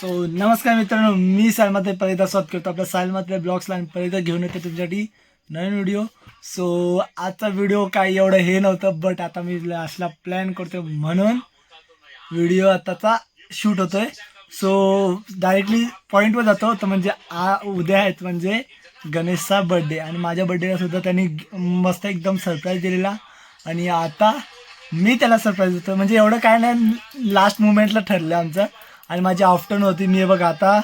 So नमस्कार मित्रांनो मी सालमाते परिदा स्वागत करतो आपल्या सालमातल्या ब्लॉग्सला आणि घेऊन येते तुमच्यासाठी नवीन व्हिडिओ सो आजचा व्हिडिओ काय एवढं हे नव्हतं बट आता मी असला प्लॅन करतो म्हणून व्हिडिओ आताचा शूट होतोय. सो डायरेक्टली पॉईंटवर जातो तर म्हणजे आ उद्या आहेत म्हणजे गणेशचा बड्डे आणि माझ्या बड्डेला सुद्धा त्यांनी मस्त एकदम सरप्राईज दिलेला. आणि आता मी त्याला सरप्राईज देतो म्हणजे एवढं काय नाही लास्ट मुमेंटला ठरलं आमचं. आणि माझी आफ्टरनून होती. मी बघ आता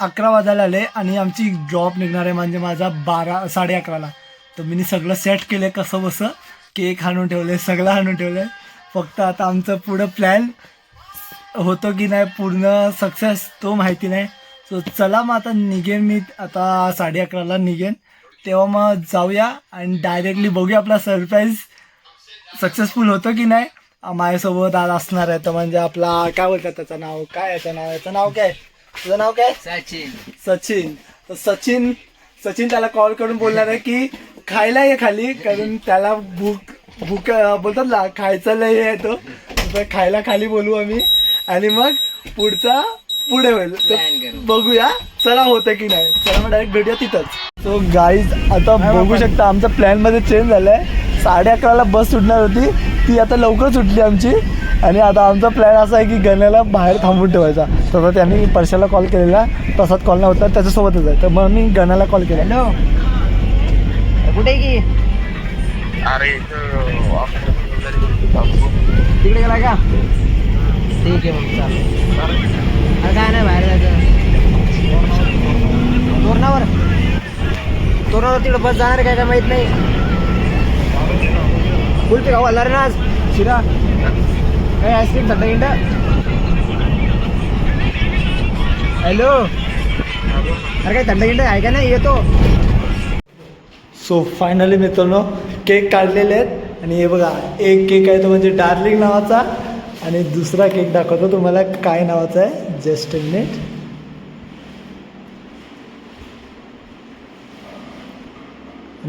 अकरा वाजायला आले आणि आमची ड्रॉप निघणार आहे म्हणजे माझा बारा साडे अकराला. तर मी सगळं सेट केलं कसं बसं. केक हाणून ठेवलं सगळं हाणून ठेवलं फक्त आता आमचं पुढं प्लॅन होतो की नाही पूर्ण सक्सेस तो माहिती नाही. सो चला मग आता निघेन मी आता साडे अकराला निघेन. तेव्हा मग जाऊया आणि डायरेक्टली बघूया आपला सरप्राईज सक्सेसफुल होतो की नाही. माझ्यासोबत आज असणार आहे तर म्हणजे आपला काय बोलतात त्याचं नाव? काय याचं नाव? याचं नाव काय? तुझं नाव काय? सचिन. सचिन. तर सचिन सचिन त्याला कॉल करून बोलणार आहे की खायला ये खाली कारण त्याला भूक भूक बोलतात ना खायचं लय आहे तो. तर खायला खाली बोलू आम्ही. आणि मग पुढचा पुढे होईल. बघूया चला होतं की नाही. चला मग डायरेक्ट भेटूया तिथंच. सो गाईज आता बघू शकता आमचा प्लॅनमध्ये चेंज झालाय. साडे अकराला बस सुटणार होती. ती आता लवकर सुटली आमची. आणि आता आमचा प्लॅन असा आहे की गण्याला बाहेर थांबून ठेवायचा. तसं त्यांनी परशाला कॉल केलेला. तसाच कॉल नव्हता त्याच्यासोबतच आहे. तर मग मी गण्याला कॉल केला. हॅलो कुठे की? अरे तिकडे गेला का? ठीक आहे मग चालेल. काय नाही बाहेर जायचं. तोरणावर. तोरणावर तिकडं बस जाणार काय काय माहीत नाही. बोलते खाऊ आला ना आज. शिरा. काय आईस्क्रीम थंड इंडा. हॅलो अरे काय थंड गिंड आहे का नाही? येतो. सो फायनली मित्रांनो केक काढलेले आहेत. आणि हे बघा एक केक आहे तो म्हणजे डार्लिंग नावाचा. आणि दुसरा केक दाखवतो तुम्हाला काय नावाचा आहे. जस्ट मिनिट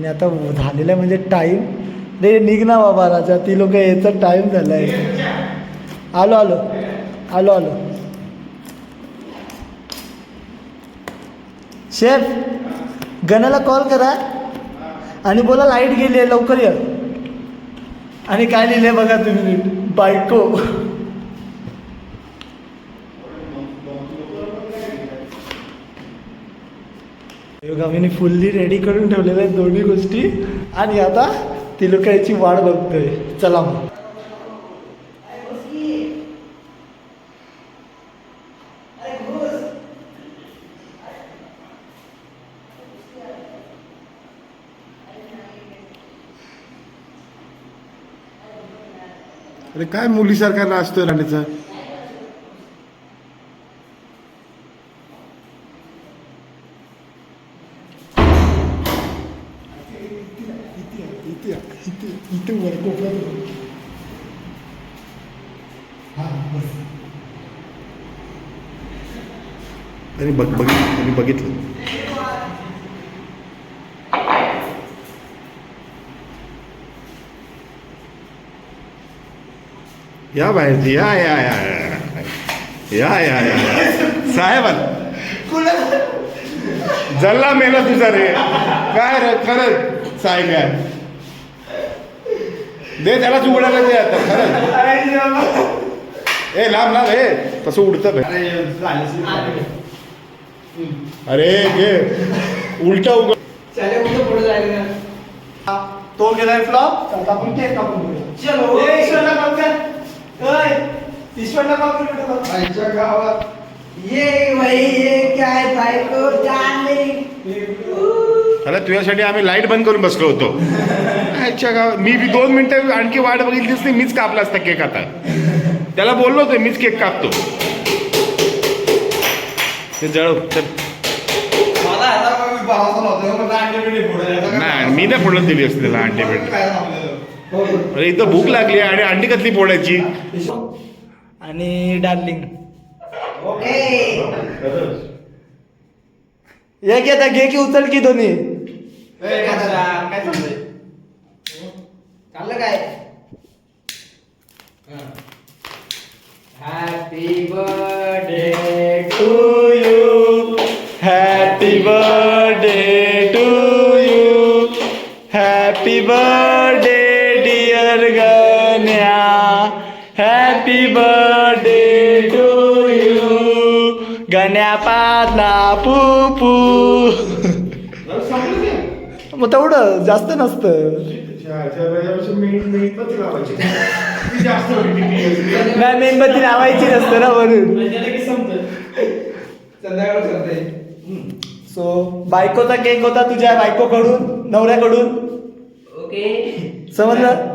आणि आता झालेलं आहे म्हणजे टाईम रे निघ ना बाबा राजा. ती लोक यायचा टाईम झाला आहे आलो आलो. आलो आलो. शेफ गणाला कॉल करा. आणि बोला लाइट गेली आहे लवकर या. आणि काय लिहिलं बघा तुम्ही बायको. बायको फुल्ली रेडी करून ठेवलेल्या आहेत दोन्ही गोष्टी. आणि आता तिलुकायची वाट बघतोय. चला मग. अरे काय मुलीसारखा नाचतोय राणीचा? त्यांनी बघ बघ त्यांनी बघितलं. या बाहेर या या या या या या साहेब जल्ला मेला तुझा रे. काय रे खरंच. साहेब दे त्यालाच उघडायला दे आता खरंच. ए लांब लांब हे तसं उडतं भाई अरे घे उलट उघड तो गेलाय फ्लॉप आता आपण केक कापून घेऊया. चलो ईश्वरला कॉल कर ओय, ईश्वरला कॉल कर आईच्या गावात. ये भाई ये क्या है बायको डार्लिंग अरे तुझ्यासाठी आम्ही लाइट बंद करून बसलो होतो. अच्छा गाव मी बी दोन मिनिटं आणखी वाट बघितलीच नाही मीच कापला असता केक आता. त्याला बोललो होतो मीच केक कापतो. ते जळव चल. नाही मी नाही फोडून दिली असती त्याला अंडी अरे इथं भूक लागली आहे आणि अंडी कसली फोडायची? आणि डार्लिंग. ओके. ये की आता घे की उचल की दोन्ही. चाललं काय? Happy birthday to you happy birthday to you happy birthday dear Ganya happy birthday to you Ganya पादला पुपू मग तेवढं जास्त नसतं. नाही मेणबत्ती लावायची नसतं ना म्हणून. सो बायकोचा केक होता तुझ्या बायकोकडून नवऱ्याकडून? ओके. समजलं?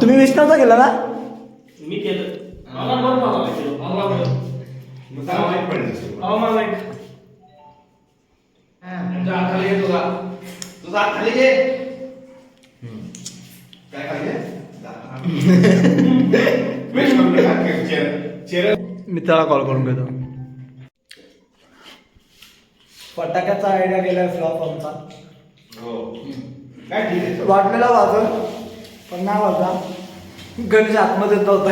तुम्ही विष्णाचा केला ना? मी केलं. अहो मला तुझा हात खाली घे तुझा तुझा हात खाली घे मित्राला कॉल करून घेतो. फटाक्याचा आयडिया केलाय फ्लॉप आमचा. वाटलेला वाजव. पण नाही वाजला. गणेश आतमध्ये होत.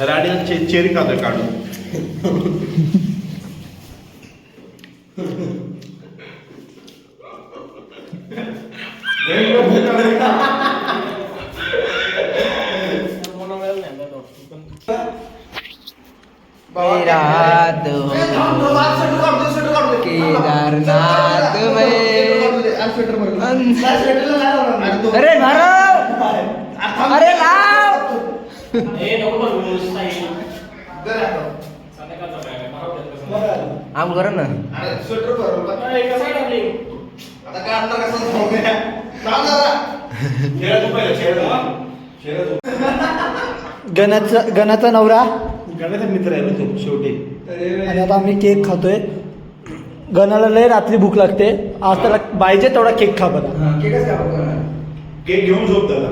राडीला चे चेरी काढ काढून. हो केदारनाथ में अरे मारो अरे लाव ए नको बरं नुसता येईल. संध्याकाळचा time आहे. मला वाटतं कसं. आम कर ना? गणाचा गणाचा नवरा? गण्याचा मित्र आहे ना तो शेवटी. आणि आता आम्ही केक खातोय. गणाला लय रात्री भूक लागते. आज त्याला पाहिजे तेवढा केक खा बघा. केक घेऊन झोप त्याला.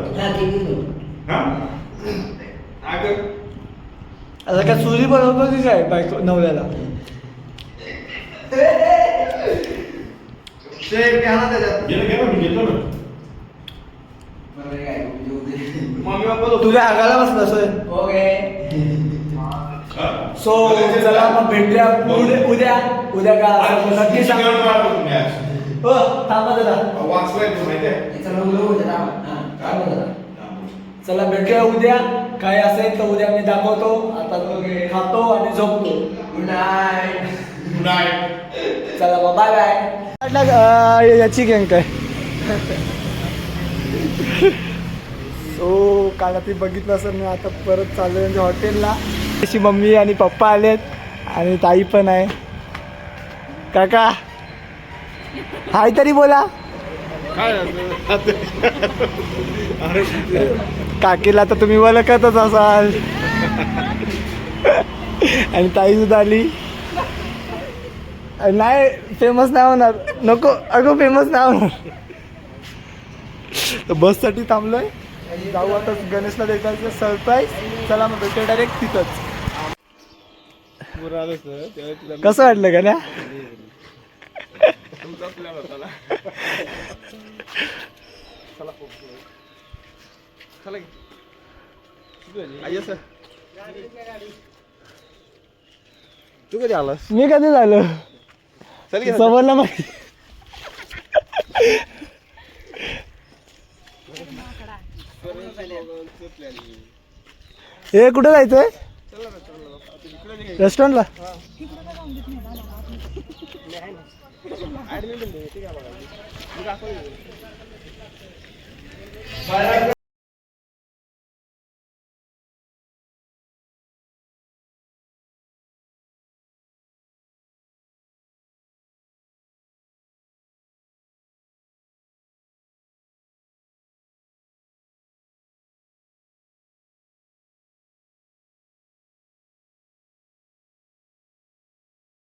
हा आता काय सुरी बनवतो की काय बायको नवऱ्याला. गेलं गेलं मी घेतो ना मम्मी पप्पा तू काय आगायला बसला सोय. ओके. हा? सो चला मग भेटूया उद्या उद्या उद्या का आज असं नक्की सांग. तुम्ही आज? हो थांबा जरा. वाचलंय तू माहितीये चला भेटूया उद्या. काय असेल तर उद्या मी दाखवतो. आता तो खातो आणि झोपतो. Good night Good night. चला मग बाय बाय याची गँग काय? सो काल ती बघितलं असेल मी आता परत चाललो म्हणजे हॉटेलला. त्याची मम्मी आणि पप्पा आलेत आणि ताई पण आहे. काका हाय तरी बोला. काकीला तर तुम्ही ओळखतच असाल. आणि ताई सुद्धा आली. नाही फेमस नाही होणार. नको अगं फेमस नाही होणार. तर बससाठी थांबलोय. जाऊ आता गणेशला देखायचं. सरप्राईज चला मग भेटू डायरेक्ट तिथंच. कसं वाटलं गण्या? तू कधी आलास? मी कधी झालो? समजलं माहिती हे कुठं जायचंय? रेस्टॉरंटला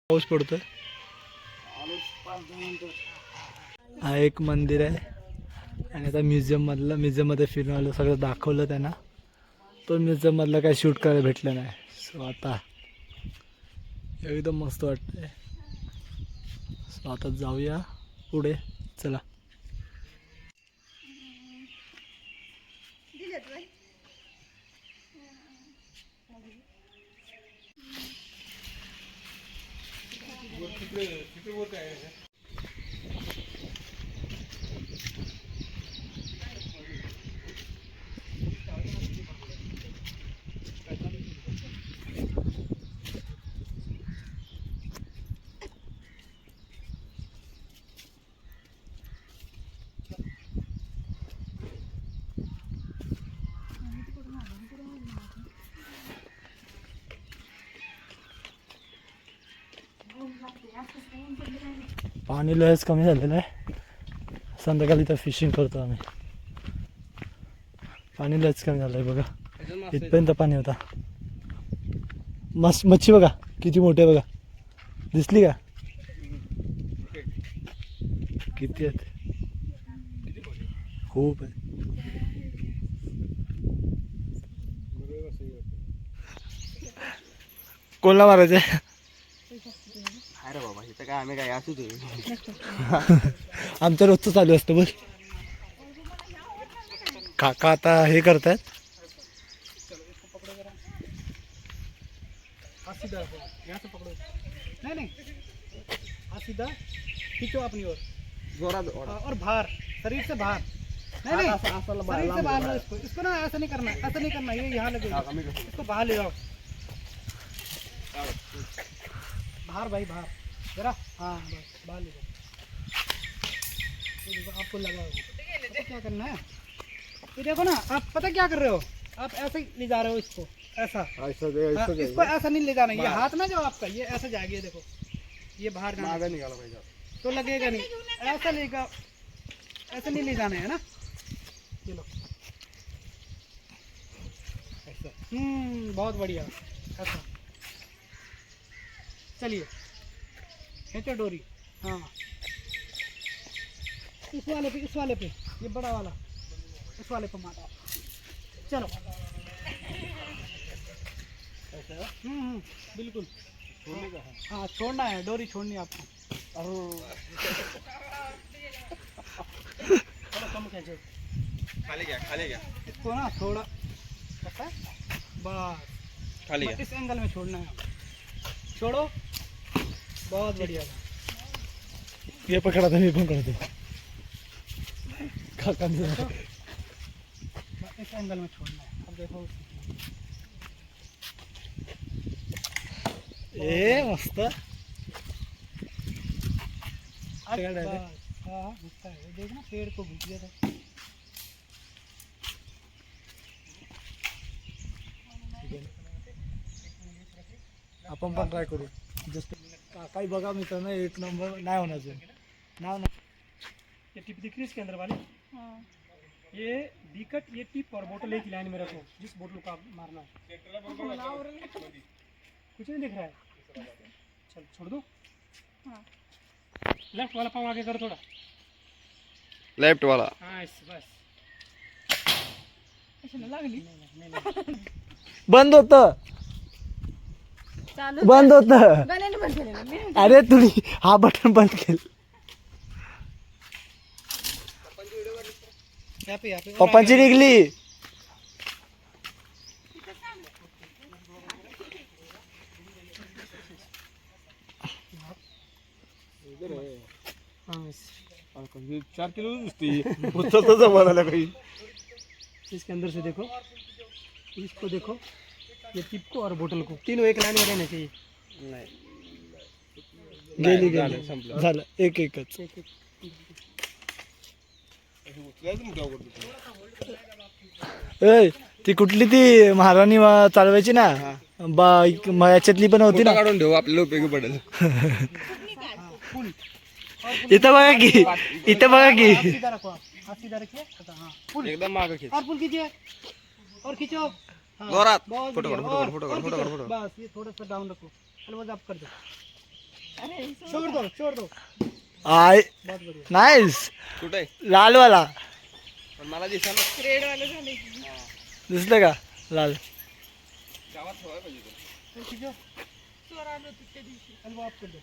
पाऊस पडतोय. हा एक मंदिर आहे. आणि आता म्युझियम मधलं म्युझियममध्ये फिरून आलो सगळं दाखवलं त्यांना. तो म्युझियम मधलं काय शूट करायला भेटलं नाही. सो आता एकदम मस्त वाटतंय. सो आता जाऊया पुढे. चला. 没有你我在 पाणी लयच कमी झालेलं आहे. संध्याकाळी तर फिशिंग करतो आम्ही. पाणी लयच कमी झालं आहे बघा. इथपर्यंत पाणी होता. मस मच्छी बघा किती मोठी आहे बघा. दिसली का? किती आहेत? खूप आहे कोणला मारायचं आहे काय आम्ही काय असू आमचं रोजचं चालू असतं बस काका आता हे करतायत? नहीं नहीं. हाँ सीधा खींचो अपनी ओर जोरात हाँ, और बाहर शरीर से बाहर नहीं. नहीं शरीर से बाहर इसको. इसको ना ऐसा नहीं करना ऐसा नहीं करना ये यहाँ लगेगा इसको बाहर ले जाओ बाहर भाई बाहर जरा? हाँ बस बाहर ले जाओ देखो, आपको लगा होगा क्या करना है? ये देखो ना आप पता क्या कर रहे हो? आप ऐसे ही ले जा रहे हो इसको ऐसा। हाँ, इसको ऐसा नहीं ले जाना ये हाथ ना जो आपका ये ऐसे जाएगा देखो। ये बाहर जाना। निघाला पाहिजे तो लगेगा नहीं। ऐसा लेगा ऐसा नहीं ले जाना है ना? चलो। ऐसा। हम्म बहुत बढ़िया। ऐसा। चलिए। खींचो डोरी? हाँ। इस वाले पे इस वाले पे। ये बड़ा वाला। इस वाले पे मारा चलो। हम्म हम्म, बिल्कुल। हाँ छोड़ना है। डोरी छोड़नी आपको। थोड़ा कम खींचो। खाली घ्या खाली घ्या इसको ना थोड़ा पता है? बस। खाली बस इस एंगल में छोड़ना है। छोड़ो। बहुत बढ़िया हे पकडा तर मी पण करतो काकांचं बस इस एंगल में छोड़ना है। अब देखो। ए मस्त। हाँ घुसता है देखना पेड़ को घुस गया था। आपण पण ट्राय करू। जस्ट काकाही बघा मित्रांनो एक नंबर नाही होणार अजून नाही होणार. ये टिप दिख रही है इसके अंदर वाली ये बिकट ये टिप और बोतल एक लाइन में रखो जिस बोतल को आप मारना है. कुछ नहीं दिख रहा है. चल छोड़ दो. लेफ्ट वाला पाँव आगे करो थोड़ा. लेफ्ट वाला. हाँ इस बस लागली नहीं नहीं. बंद होत. बंद होत गाण्याने बंद केलेलं मी अरे तुम्ही हा बटन बंद केलं यहाँ पे यहाँ पे और पप्पांची निघली हाँ इस- चार किलो नुसती पुस्तकाचा बनायला काही इसके अंदर से देखो. इसको देखो. ये टिप को और बोतल को? तीनों एक लाइन में रहने चाहिए। गेली गेली। झालं एक एकच एक एक ए ती कुठली ती महाराणी वा- चालवायची ना? बा म- याच्यातली पण होती ना? काढून ठेवू आपल्याला उपयोगी पडेल. इथं बघा की इथं बघा की. हाथ सीधा रखो आप हाथ सीधा रखिए अच्छा, हाँ पुल एकदम माग खींच. और पुल कीजिए और खींचो. जोरात। बहुत फोटो बढ़िया, काढ, फोटो और- काढ, फोटो और काढ, फोटो खींचो। काढ, फोटो बस ये थोड़ा सा डाउन रखो। अलविदा आप कर दो। छोड़ दो छोड़ दो। आय बहुत बढ़िया। नाईस कुठे लालवाला पण मला दिसा ना रेड वाले झाले की दिसलं का लाल। गावात ठेवायला पाहिजे तो. और खींचो चोर आलो होते त्या दिवशी अलवा आप कर दो।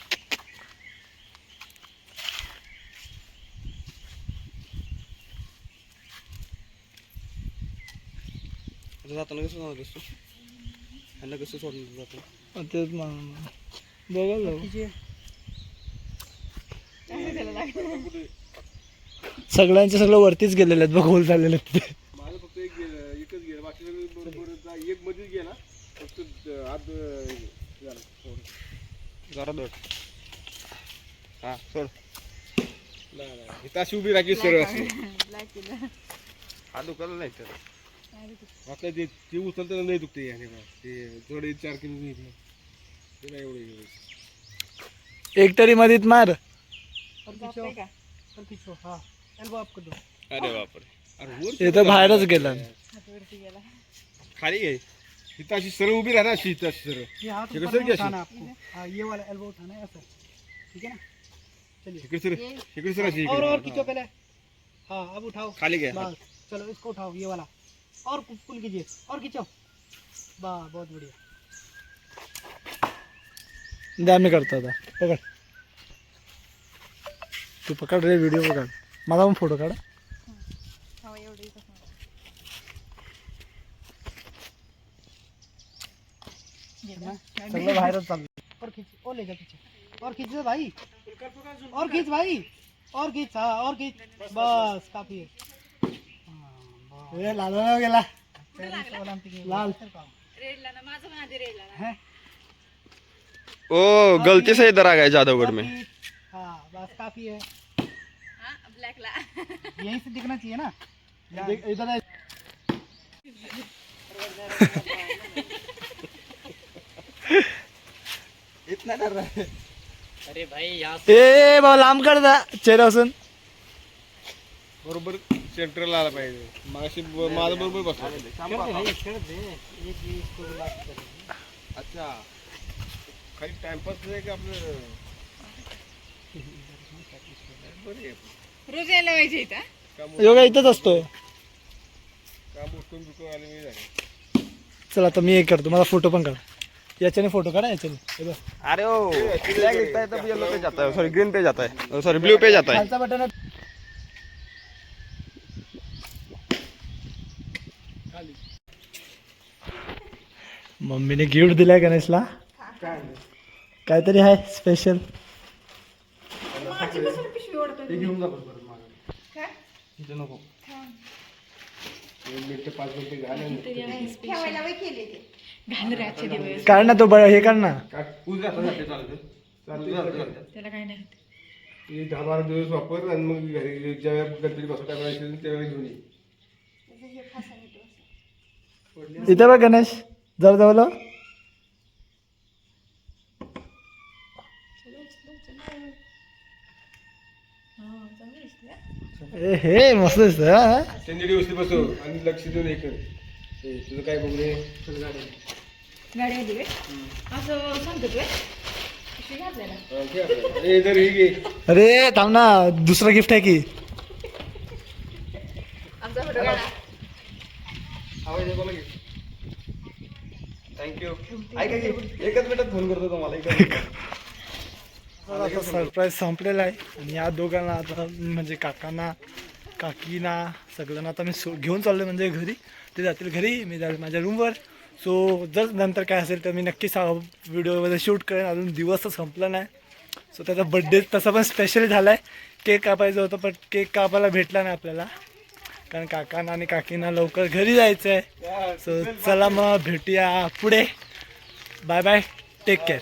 जाताना कसं जाणार असतो ह्यांना कसं सोडून जातो तेच मग बघा जाऊ. सगळ्यांचे सगळं वरतीच गेलेले आहेत बघ होल झालेले आहेत ते. माझं फक्त एक गेलं एकच गेलं. बाकी सगळं बरोबर एक मध्येच गेला. फक्त आत झाला. जरा दोड हा सोड. नाही नाही. इथं अशी उभी राखी सरळ. हा दुकान नाही तर. आता ते ते उचलताना नाही दुखते याने बा. ते थोडे चार किलो घेतलं ते नाही एवढं होत. एक तरी मधीत मार. हाँ. अरे बापरे. अरे वर हे तर बाहेरच गेला? खाली घे. इथं अशी सरळ उभी राहा ना अशी इथं अशी सरळ. सर नहीं कैसे? उठाना आपको ये वाला एल्बो उठाना ऐसा ठीक ना? चलिए इकडे सर इकडे सर अशी और और इकडे. खींचो पहले हाँ अब उठाओ खाली घे. बस. चलो इसको उठाओ ये वाला. और पुल कीजिए और खींचो। वाह बहुत बढ़िया। द्या मी करतो आता पकड। तू पकड रे व्हिडिओ पकड। माझा पण फ़ोटो काढ। सगळं बाहेरच चाललं और खींच और ले जा पीछे। और खींच दे भाई और खींच भाई। और खींच हाँ और खींच। बस काफ़ी हाँ, ए, लाला गेला. बस। पेरिस ओलंपिक में लाल। रेडला ना माझं पण आधी रेडला ना. है? ओ गलती से इधर आ गए जादवगढ़ और में. खींच। हाँ बस काफी है हा ब्लॅकला यहीं से दिखना चाहिए ना. इधर- इधर आहे. ए बाबा लांब कर दा चेहरा असून बरोबर. सेंटरला आला पाहिजे. मागाशी ब- माझं बरोबर बसला. अच्छा. खाली टाइमपास नाही का आपलं? रोज यायला पाहिजे इथं योगा इथंच असतो काम उठून बिकून आले मी झाले चला आता मी एक करतो. मला फोटो पण काढ. याच्याने फोटो काढा याच्याने. हे बघ. अरे ओ फ्लैग दिखता है तब येलो पे जाता है सॉरी ग्रीन पे जाता है सॉरी ब्लू पे जाता है खालचा बटन मम्मीने गिफ्ट दिलाय गणेशला. काहीतरी आहे स्पेशल घेऊन जा बरोबर मागं. काय? इथं नको. एक मिनिट पाच मिनिटं घाल दिवस. काढ ना तो बळ हे काढ ना. उद्या चालतं. चालतं त्याला काय नाही हे दहा बारा दिवस वापर आणि मग घरी ज्यावेळेला गणपती बसवता करायचे त्यावेळेला घेऊन ये. इथे बघ गणेश. जर जवळ ए हे मस्त दिसत त्यांनी बसव आणि लक्ष देऊन हे तुझं काय बघू रे? चल गाडी गाडी आली व्हय? असं सांगतो तू पिशवी घातलेला हा, घे आपलं. ए, इधर ही घे. अरे थांब ना. दुसरं गिफ्ट आहे की. आमचा फोटो काढा. आवाज येतो थँक्यू ऐका की एकच मिनिटात फोन करतो तुम्हाला आता सरप्राईज संपलेला आहे. आणि या दोघांना आता म्हणजे काकांना काकीना सगळ्यांना आता मी सो घेऊन चाललो म्हणजे घरी. ते जातील घरी मी जाईल माझ्या रूमवर सो जर नंतर काय असेल तर मी नक्कीच व्हिडिओमध्ये शूट करेन. अजून दिवस तर संपला नाही. सो त्याचा बड्डे तसा पण स्पेशल झाला आहे केक कापायचं होतं पण केक कापायला भेटला नाही आपल्याला. कारण काकांना आणि काकींना लवकर घरी जायचं आहे सो चला मग भेटूया पुढे. Bye bye take care